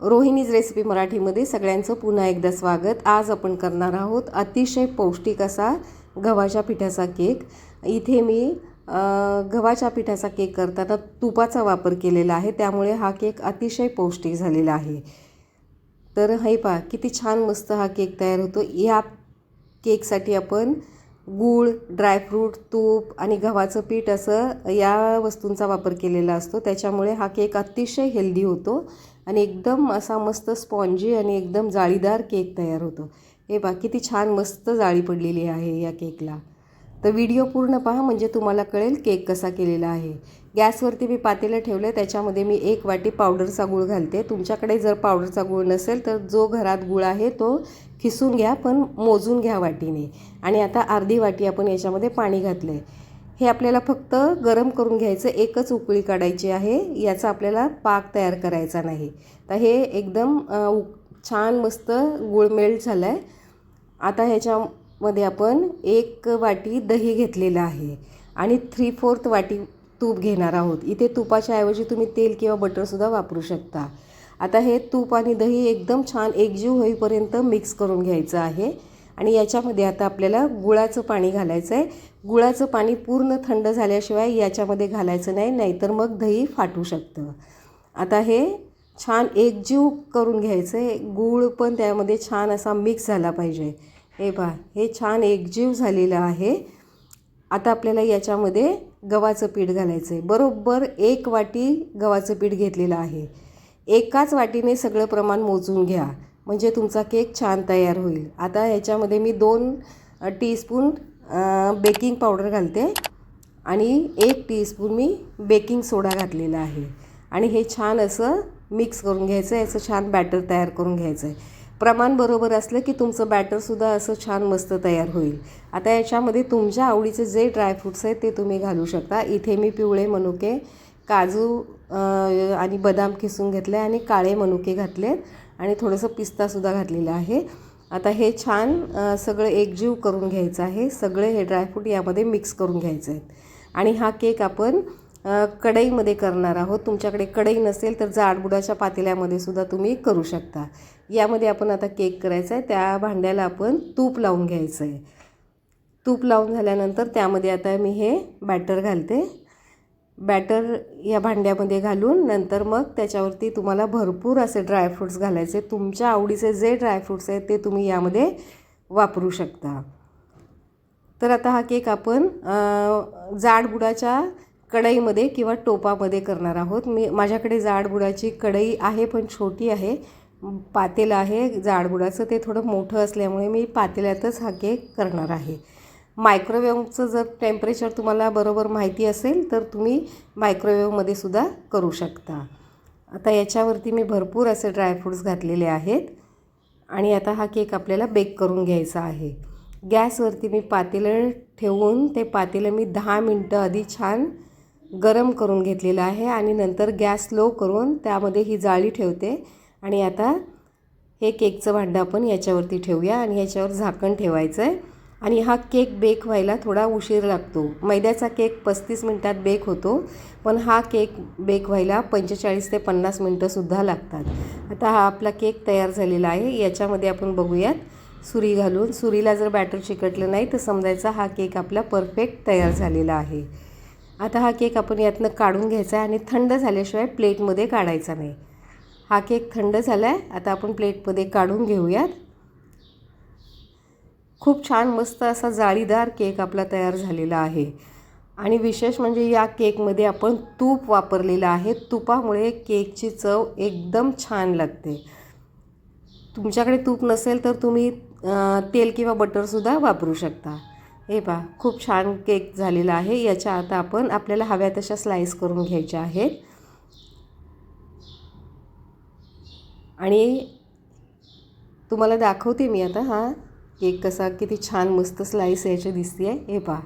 Rohini's recipe मराठीमध्ये सगळ्यांचं पुन्हा एकदा स्वागत. आज आपण करणार आहोत अतिशय पौष्टिक असा गव्हाच्या पिठाचा केक. इथे मी गव्हाच्या पिठाचा केक करताना तुपाचा वापर केलेला आहे त्यामुळे हा केक अतिशय पौष्टिक झालेला आहे. तर हे पहा किती छान मस्त हा केक तयार होतो. या केकसाठी आपण गूळ ड्रायफ्रूट तूप आणि गव्हाचं पीठ असं या वस्तूंचा वापर केलेला असतो. त्याच्यामुळे हा केक अतिशय हेल्दी होतो. आणि एकदम असा मस्त स्पॉन्जी आणि एकदम जाळीदार केक तयार होतो. हे बा किती छान मस्त जाळी पडलेली आहे या केकला. तर व्हिडिओ पूर्ण पहा म्हणजे तुम्हाला कळेल केक कसा केलेला आहे. गॅसवरती मी पातेलं ठेवलं त्याच्यामध्ये मी एक वाटी पावडरचा गूळ घालते. तुमच्याकडे जर पावडरचा गूळ नसेल तर जो घरात गूळ आहे तो खिसून घ्या पण मोजून घ्या वाटीने. आणि आता अर्धी वाटी आपण याच्यामध्ये पाणी घातलं आहे हे आपल्याला फक्त गरम करून घ्यायचं एकच उकळी काढायची आहे याचा आपल्याला पाक तयार करायचा नाही. तर हे एकदम उ- छान मस्त गुळमेळ झालं आहे आता ह्याच्यामध्ये आपण एक वाटी दही घेतलेलं आहे आणि थ्री फोर्थ वाटी तूप घेणार आहोत. इथे तुपाच्या ऐवजी तुम्ही तेल किंवा बटरसुद्धा वापरू शकता. आता हे तूप आणि दही एकदम छान एकजीव होईपर्यंत मिक्स करून घ्यायचं आहे. आणि याच्यामध्ये आता आपल्याला गुळाचं पाणी घालायचं आहे गुळाचं पाणी पूर्ण थंड झाल्याशिवाय याच्यामध्ये घालायचं नाही नाहीतर मग दही फाटू शकतं. आता हे छान एकजीव करून घ्यायचं आहे गूळ पण त्यामध्ये छान असा मिक्स झाला पाहिजे. हे पहा हे छान एकजीव झालेलं आहे. आता आपल्याला याच्यामध्ये गव्हाचं पीठ घालायचं आहे बरोबर एक वाटी गव्हाचं पीठ घेतलेलं आहे. एकाच वाटीने सगळं प्रमाण मोजून घ्या. म्हणजे तुमचा केक छान तयार होईल. आता ह्याच्यामध्ये मी दोन टीस्पून बेकिंग पावडर घालते आणि एक टीस्पून मी बेकिंग सोडा घातलेला आहे. आणि हे छान असं मिक्स करून घ्यायचं आहे याचं छान बॅटर तयार करून घ्यायचं आहे प्रमाण बरोबर असलं की तुमचं बॅटरसुद्धा असं छान मस्त तयार होईल. आता याच्यामध्ये तुमच्या आवडीचे जे ड्रायफ्रूट्स आहेत ते तुम्ही घालू शकता. इथे मी पिवळे मनुके काजू आणि बदाम किसून घेतले आणि काळे मनुके घातलेत. आणि थोडंसं पिस्तासुद्धा घातलेलं आहे. आता हे छान सगळं एकजीव करून घ्यायचं आहे. सगळे हे ड्रायफ्रूट यामध्ये मिक्स करून घ्यायचे आहेत. आणि हा केक आपण कढईमध्ये करणार आहोत. तुमच्याकडे कढई नसेल तर जाडबुडाच्या पातेल्यामध्ये सुद्धा तुम्ही करू शकता. यामध्ये आपण आता केक करायचा आहे. त्या भांड्याला आपण तूप लावून घ्यायचं आहे. तूप लावून झाल्यानंतर त्यामध्ये आता मी हे बॅटर घालते. बॅटर या भांड्यामध्ये घालून नंतर मग त्याच्यावरती तुम्हाला भरपूर असे ड्रायफ्रूट्स घालायचे. तुमच्या आवडीचे जे ड्रायफ्रूट्स आहेत ते तुम्ही यामध्ये वापरू शकता. तर आता हा केक आपण जाडबुडाच्या कढईमध्ये किंवा टोपामध्ये करणार आहोत. मी माझ्याकडे जाडबुडाची कढई आहे पण छोटी आहे. पातेलं आहे जाडबुडाचं. ते थोडं मोठं असल्यामुळे मी पातेल्यातच हा केक करणार आहे. मायक्रोवेव्हचं जर टेम्परेचर तुम्हाला बरोबर माहिती असेल तर तुम्ही मायक्रोवेव्हमध्ये सुद्धा करू शकता. आता याच्यावरती मी भरपूर असे ड्रायफ्रूट्स घातलेले आहेत आणि आता हा केक आपल्याला बेक करून घ्यायचा आहे. गॅसवरती मी पातेलं ठेवून ते पातेलं मी दहा मिनटं आधी छान गरम करून घेतलेलं आहे आणि नंतर गॅस स्लो करून त्यामध्ये ही जाळी ठेवते आणि आता हे केकचं भांडं आपण याच्यावरती ठेवूया आणि याच्यावर झाकण ठेवायचं आहे आणि हा केक बेक व्हायला थोडा उशीर लागतो. मैद्याचा केक पस्तीस मिनटात बेक होतो पण हा केक बेक व्हायला पंचेचाळीस ते पन्नास मिनटंसुद्धा लागतात. आता हा आपला केक तयार झालेला आहे. याच्यामध्ये आपण बघूयात सुरी घालून. सुरीला जर बॅटर चिकटलं नाही तर समजायचा हा केक आपला परफेक्ट तयार झालेला आहे. आता हा केक आपण यातनं काढून घ्यायचा आहे आणि थंड झाल्याशिवाय प्लेटमध्ये काढायचा नाही. हा केक थंड झाला आहे आता आपण प्लेटमध्ये काढून घेऊयात. खूप छान मस्त असा जाळीदार केक आपला तयार झालेला आहे. आणि विशेष म्हणजे या केकमध्ये आपण तूप वापरलेलं आहे. तुपामुळे केकची चव एकदम छान लागते. तुमच्याकडे तूप नसेल तर तुम्ही तेल किंवा बटरसुद्धा वापरू शकता. हे पहा खूप छान केक झालेला आहे. याच्या आता आपण आपल्याला हव्या तशा स्लाईस करून घ्यायच्या आहेत. आणि तुम्हाला दाखवते मी आता हा. केक कसा किती छान मस्त स्लाईस याची दिसते आहे हे पहा.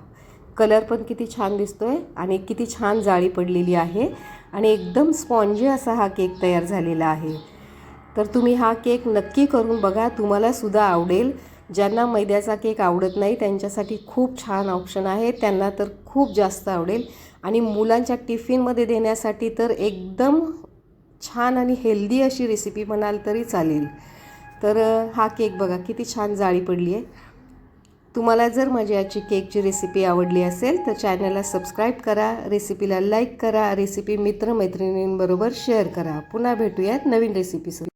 कलर पण किती छान दिसतो आहे आणि किती छान जाळी पडलेली आहे आणि एकदम स्पॉन्जी असा हा केक तयार झालेला आहे. तर तुम्ही हा केक नक्की करून बघा. तुम्हालासुद्धा आवडेल. ज्यांना मैद्याचा केक आवडत नाही त्यांच्यासाठी खूप छान ऑप्शन आहे. त्यांना तर खूप जास्त आवडेल. आणि मुलांच्या टिफिनमध्ये देण्यासाठी तर एकदम छान आणि हेल्दी अशी रेसिपी म्हणाल तरी चालेल. तर हा केक बघा किती छान जाळी पडली आहे. तुम्हाला जर माझी याची केकची रेसिपी आवडली असेल तर चॅनलला सबस्क्राईब करा रेसिपीला लाईक करा रेसिपी मित्रमैत्रिणींबरोबर शेअर करा. पुन्हा भेटूयात नवीन रेसिपीसह